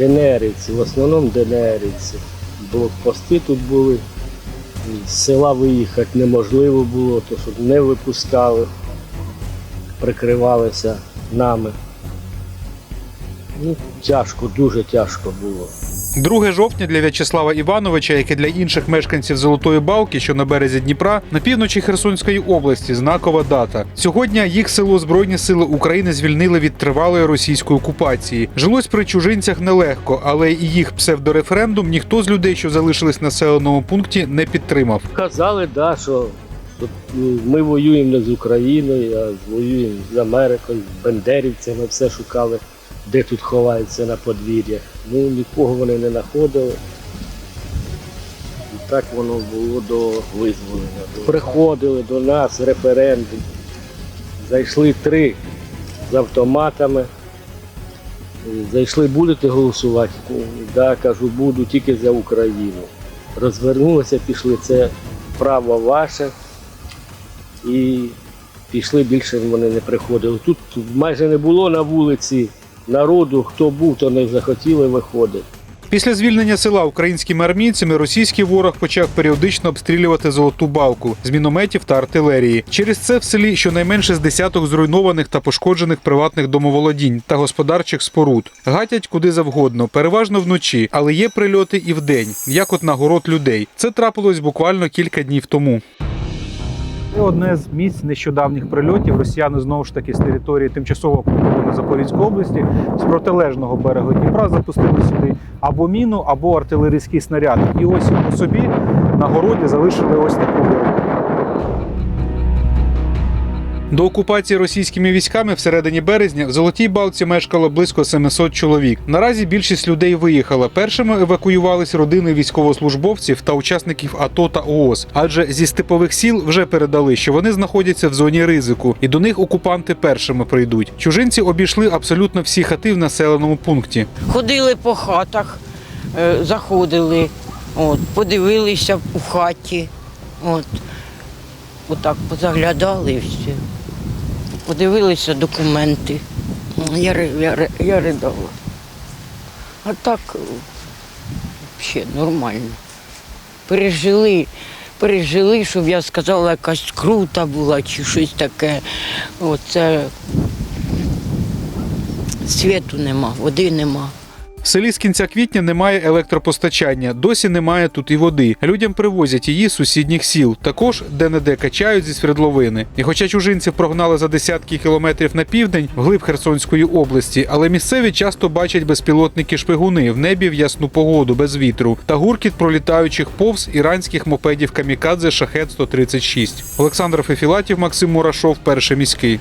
ДНРівці, в основному ДНРівці. Блокпости тут були. З села виїхати неможливо було, то що не випускали, прикривалися нами. Ну, тяжко, дуже тяжко було. 2 жовтня для В'ячеслава Івановича, як і для інших мешканців Золотої Балки, що на березі Дніпра, на півночі Херсонської області, знакова дата. Сьогодні їх село Збройні сили України звільнили від тривалої російської окупації. Жилось при чужинцях нелегко, але і їх псевдореферендум ніхто з людей, що залишились населеному пункті, не підтримав. Казали, да, що, ми воюємо не з Україною, а воюємо з Америкою, з бендерівцями, все шукали, де тут ховаються на подвір'ях. Ну, нікого вони не знаходили. І так воно було до визволення. Приходили до нас референдум. Зайшли три з автоматами. Зайшли, будете голосувати? Да, кажу, буду тільки за Україну. Розвернулися, пішли, це право ваше. І пішли, більше вони не приходили. Тут майже не було на вулиці народу, хто був, то не захотіли виходити. Після звільнення села українськими армійцями російський ворог почав періодично обстрілювати золоту балку з мінометів та артилерії. Через це в селі щонайменше з десяток зруйнованих та пошкоджених приватних домоволодінь та господарчих споруд. Гатять куди завгодно, переважно вночі, але є прильоти і вдень, як от на город людей. Це трапилось буквально кілька днів тому. Це одне з місць нещодавніх прильотів. Росіяни знову ж таки з території тимчасово окупованої Запорізької області з протилежного берегу Дніпра запустили сюди або міну, або артилерійський снаряд. І ось по собі на городі залишили ось таку. До окупації російськими військами всередині березня в Золотій Балці мешкало близько 700 чоловік. Наразі більшість людей виїхала. Першими евакуювались родини військовослужбовців та учасників АТО та ООС. Адже зі степових сіл вже передали, що вони знаходяться в зоні ризику, і до них окупанти першими прийдуть. Чужинці обійшли абсолютно всі хати в населеному пункті. Ходили по хатах, е, заходили, от, подивилися у хаті. От, отак позаглядали і все. Подивилися документи. Я, я, я ридала. А так взагалі нормально. Пережили, пережили, щоб я сказала, якась крута була чи щось таке. Оце світу нема, води нема. В селі з кінця квітня немає електропостачання, досі немає тут і води. Людям привозять її з сусідніх сіл. Також де-не-де качають зі свердловини. І хоча чужинців прогнали за десятки кілометрів на південь, вглиб Херсонської області, але місцеві часто бачать безпілотники шпигуни в небі в ясну погоду без вітру та гуркіт пролітаючих повз іранських мопедів камікадзе шахет 136 Олександр Фефілатів, Максим Мурашов, перший міський.